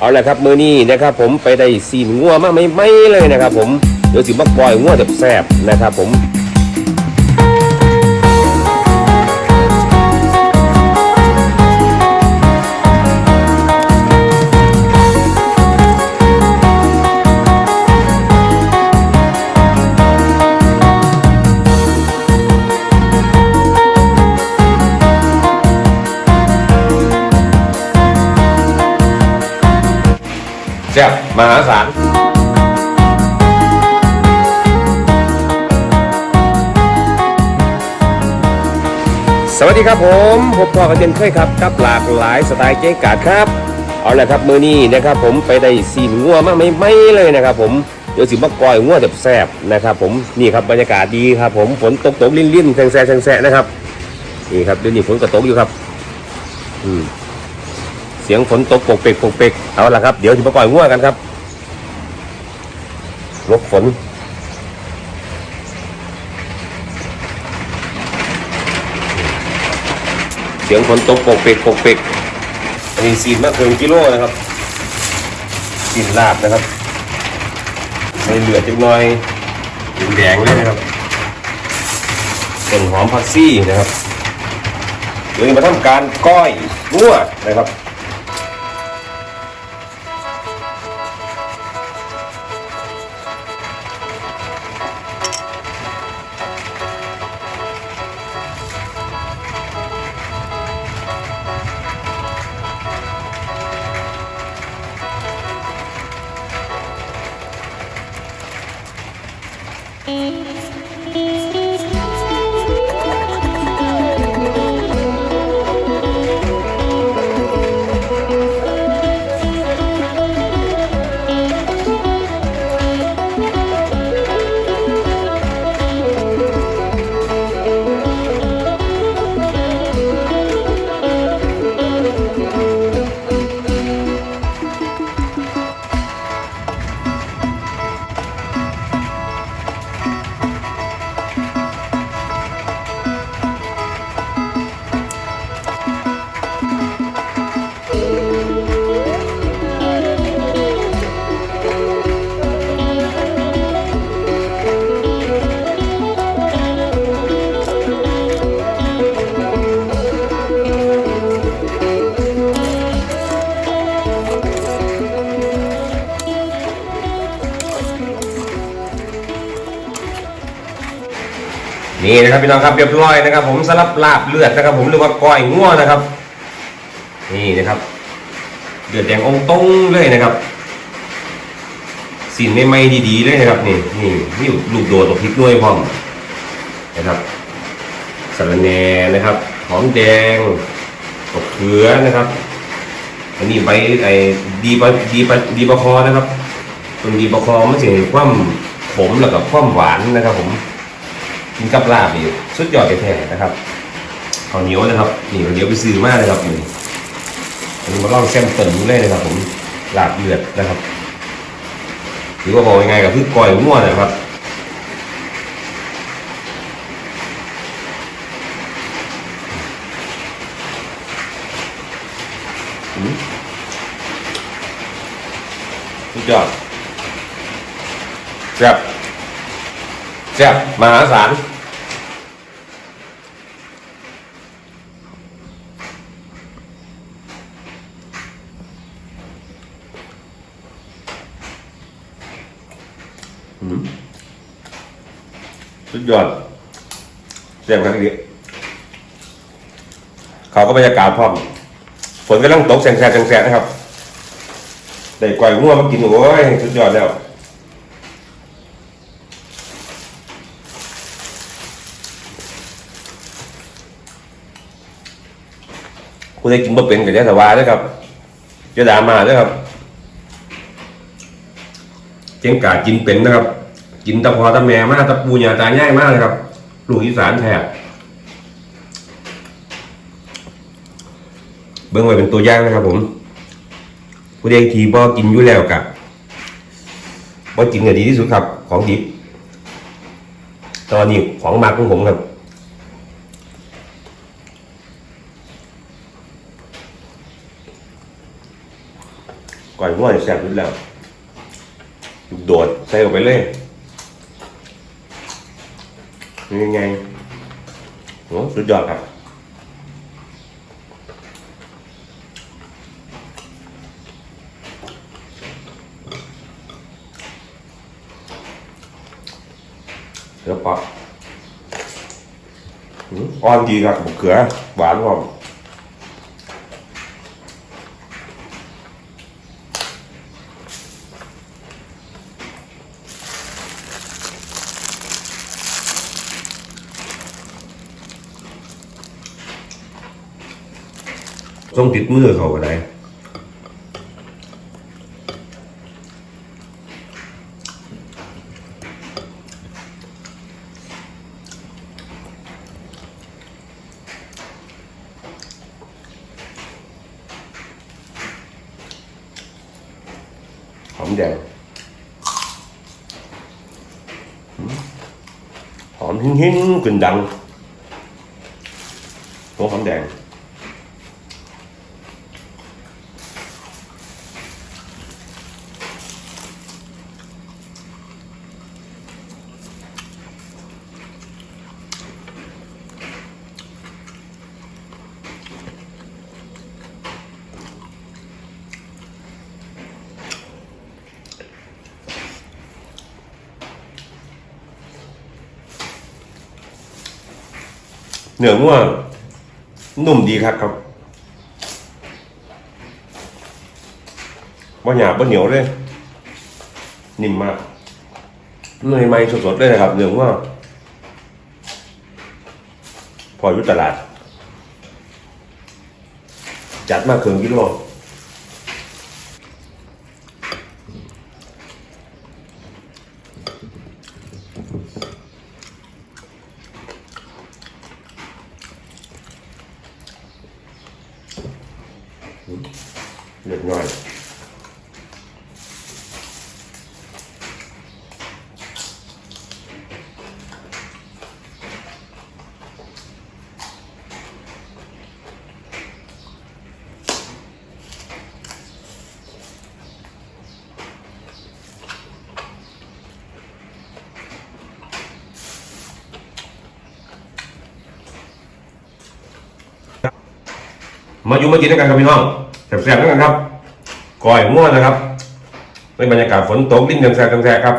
เอาละครับมือนี้นะครับผมไปได้ซีนงัวมากไม่ไม่เลยนะครับผมเดี๋ยวสิมาปล่อยงัวแสบๆนะครับผม แซ่บมหาศาลสวัสดีครับผมพบพ่อกันเช่นเคยครับกับหลากหลายสไตล์เจ๊กาดครับ เอาละครับมือนี้นะครับผมไปได้ซีนงัวมากไม่ไม่เลยนะครับ ผมเดี๋ยวสิมาปล่อยงัวแซ่บนะครับ ผมนี่ครับบรรยากาศดีครับผมฝนตกตกลิ่นลิ่นแซงแซงแซงนะครับนี่ครับเดี๋ยวนี้ฝนก็ตกอยู่ครับ อืม สียงฝนตกปกเปกปกเปกเอาละครับ เดี๋ยวจะมาปล่อยงัวกันครับลบฝนเสียงฝนตกปกเปกปกเปกอันนี้ซีนมะเขือกิโลนะครับซีนลาบนะครับไม่เหลือจังหน่อยแดงเลยนะครับต้นหอมผักซี่นะครับเดี๋ยวมาทำการก้อยงัวนะครับ นี่นะครับพี่น้องครับเรียบร้อยนะครับ ผมสลับลาบเลือดนะครับ ผมหรือว่าก้อยง่วนะครับ นี่นะครับเลือดแดงองตรงเลยนะครับสีไม่ไม่ดีๆเลยนะครับนี่นี่นี่ลูกโดดตกพริกด้วยพร้อมนะครับสะระแหน่นะครับหอมแดงตกเขือนะครับอันนี้ใบไอ้ดีบะดีบะดีบะคอนะครับตรงดีบะคอมันจะเห็นความขมแล้วกับความหวานนะครับ ผม กินกับลาบนี่สุดยอดแท้ๆนะครับข้าวเหนียวนะครับนี่ข้าวเหนียวไปซื้อมากเลยครับนี่อันนี้มาลองแซมเปิลดูเลยนะครับ ผมลาบเลือดนะครับหรือว่าบอกยังไงกับพืชกอยมั่วนะครับสุดยอดแซ่บ ซ่บมหาศาลสุดยอดแซ่บครับพี่เขาก็บรรยากาศพร้อมฝนกำลังตกแสงแสบแสงนะครับ ได้กวายง่วงมากินโอ้ยสุดยอดแล้ว ได้กินบ่เป็นกับยาสวาด้วยครับยาดามาด้วยครับเจ้งกากินเป็นนะครับ กินตะพอตะแม่มากตะปูหยาตาง่ายมากเลยครับลูกอีสานแท้เบิ้งไว้เป็นตัวอย่างนะครับ ผม ผู้ใดทีบ่กินอยู่แล้วกับบ่กินก็ดีที่สุดครับ ของดิบตอนนี้ของมากของผมครับ ก่อยง้อยแซ่บอยู่แล้วโดดใส่ออกไปเลยนี่ยังไงโอ้สุดยอดครับเสือปะอืมอ่อนดีครับมะเขือหวานหอม ต้องติดมือเขาก็ได้หอมแดงอืมหอมหิ้งหิ้งๆกลิ่นดังตัวหอมแดง เนื้องัวนุ่มดีครับครับบ่หยาบบ่เหนียวเลยนิ่มมากเนื้อใหม่สดๆเลยนะครับเนื้องัวพออยู่ตลาด จัดมาเคืองกิโล เล็กน้อยมาอยู่มากินด้วยกันครับพี่น้อง แซ่บๆด้วยกันครับก้อยง่วนะครับในบรรยากาศฝนตกดิ้นแซ่บๆแซ่บๆครับ